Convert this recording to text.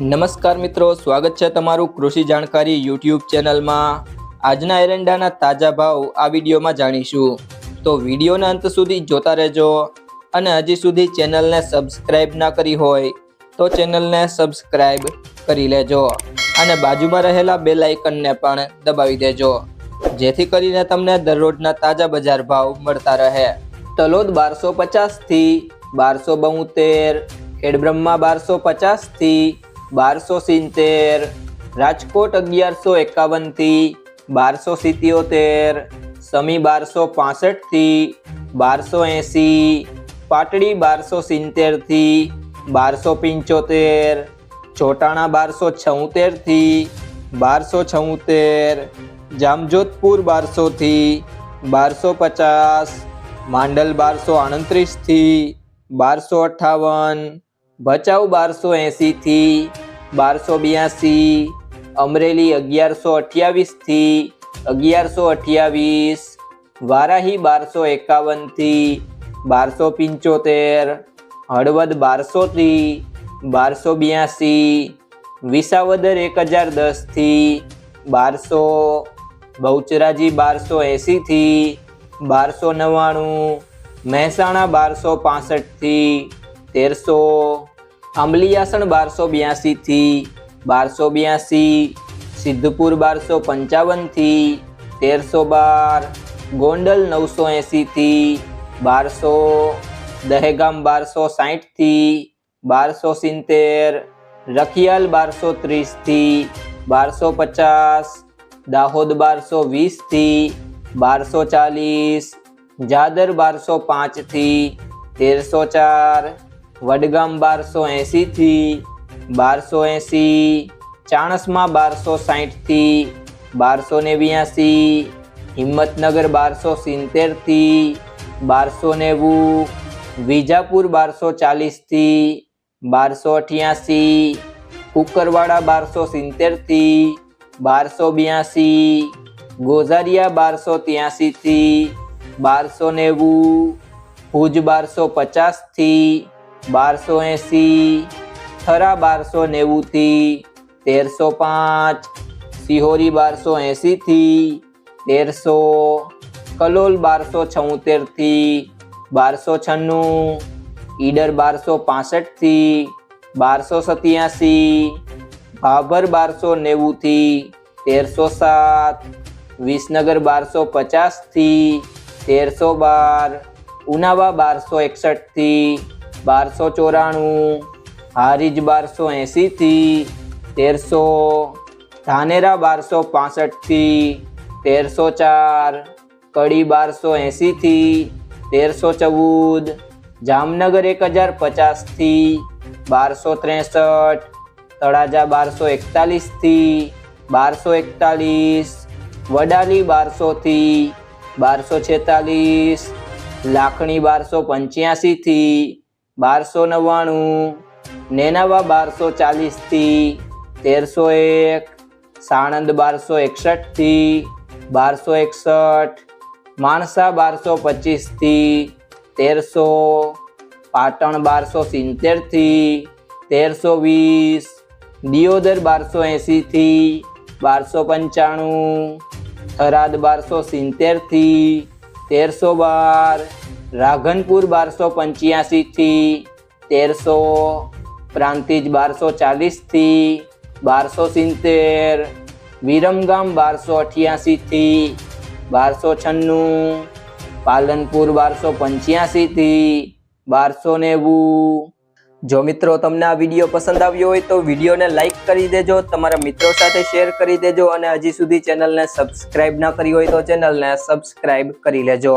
નમસ્કાર મિત્રો, સ્વાગત છે તમારું કૃષિ જાણકારી યુટ્યુબ ચેનલમાં. આજના એરંડાના તાજા ભાવ આ વિડીયોમાં જાણીશું. તો વિડીયોના અંત સુધી જોતા રહેજો અને હજી સુધી ચેનલને સબસ્ક્રાઇબ ના કરી હોય તો ચેનલને સબસ્ક્રાઇબ કરી લેજો અને બાજુમાં રહેલા બે લાઇકનને પણ દબાવી દેજો. જેથી કરીને તમને દરરોજના તાજા બજાર ભાવ મળતા રહે. તલોદ બારસો પચાસથી બારસો બોતેર, ખેડબ્રહ્મા બારસો પચાસથી બારસો સિત્તેર રાજકોટ અગિયારસો એકાવનથી બારસો સિત્યોતેર સમી બારસો પાસઠથી બારસો એંસી પાટડી બારસો સિત્તેરથી બારસો પંચોતેર ચોટાણા બારસો છોતેરથી બારસો છોતેર જામજોધપુર બારસોથી બારસો પચાસ માંડલ બારસો આડત્રીસથી બારસો અઠ્ઠાવન ભચાઉ બારસો એંસીથી બારસો બ્યાસી, અમરેલી અગિયારસો અઠ્યાવીસથી અગિયારસો અઠ્યાવીસ, વારાહી બારસો એકાવનથી બારસો પંચોતેર, હળવદ બારસોથી બારસો બ્યાસી, વિસાવદર એક હજાર દસથી બારસો, બહુચરાજી બારસો એંસીથી બારસો નવ્વાણું, મહેસાણા બારસો પાસઠથી તેરસો આંબલિયાસણ બારસો બ્યાસીથી બારસો બ્યાસી, સિદ્ધપુર બારસો પંચાવનથી તેરસો બાર, ગોંડલ નવસો એંસીથી બારસો, દહેગામ બારસો સાહીઠથી બારસો સિત્તેર, રખિયાલ બારસો ત્રીસથી બારસો પચાસ, દાહોદ બારસો વીસથી બારસો ચાલીસ, જાદર બારસો પાંચથી તેરસો ચાર વડગામ બારસો એંસીથી બારસો એંસી ચાણસમાં બારસો સાહીઠથી બારસો નેવ્યાસી હિંમતનગર બારસો સિત્તેરથી બારસો નેવું, વિજાપુર બારસો ચાલીસથી બારસો અઠ્યાસી કુકરવાડા બારસો સિત્તેરથી બારસો બ્યાસી ગોઝારિયા બારસો ત્યાસીથી બારસો નેવું, ભુજ બારસો પચાસથી બારસો એંસી, થરા બારસો નેવુંથી, તેરસો પાંચ, સિહોરી બારસો એંસીથી, તેરસો, કલોલ બારસો છોતેરથી, બારસો છન્નું, ઈડર બારસો પાસઠથી, બારસો સત્યાસી, ભાભર બારસો નેવુંથી, તેરસો સાત, વિસનગર બારસો પચાસથી, તેરસો બાર, ઉનાવા બારસો એકસઠથી બારસો ચોરાણું, હારીજ બારસો એંસીથી તેરસો ધાનેરા બારસો પાસઠથી, તેરસો ચાર, કડી બારસો એંસીથી તેરસો ચૌદ, જામનગર એક હજાર પચાસથી, બારસો ત્રેસઠ, તળાજા બારસો એકતાલીસથી, બારસો એકતાલીસ, વડાલી બારસોથી, બારસો છેતાલીસ, લાખણી બારસો પંચ્યાસીથી બારસો નવ્વાણું, નેનાવા બારસો ચાલીસથી, તેરસો એક, સાણંદ બારસો એકસઠથી, બારસો એકસઠ, માણસા બારસો પચીસથી, તેરસો, પાટણ બારસો સિત્તેરથી, તેરસો વીસ, દિયોદર બારસો એંસીથી બારસો પંચાણું, થરાદ બારસો સિત્તેરથી, તેરસો બાર રાઘનપુર બારસો પંચ્યાસીથી તેરસો, પ્રાંતિજ બારસો ચાલીસથી બારસો સિત્તેર, વિરમગામ બારસો અઠ્યાસીથી બારસો છન્નું, પાલનપુર બારસો પંચ્યાસીથી બારસો નેવું. જો મિત્રો તમને આ વીડિયો પસંદ આવ્યો હોય તો વિડીયોને લાઈક કરી દેજો, તમારા મિત્રો સાથે શેર કરી દેજો અને હજી સુધી ચેનલને સબસ્ક્રાઇબ ના કરી હોય તો ચેનલને સબસ્ક્રાઇબ કરી લેજો.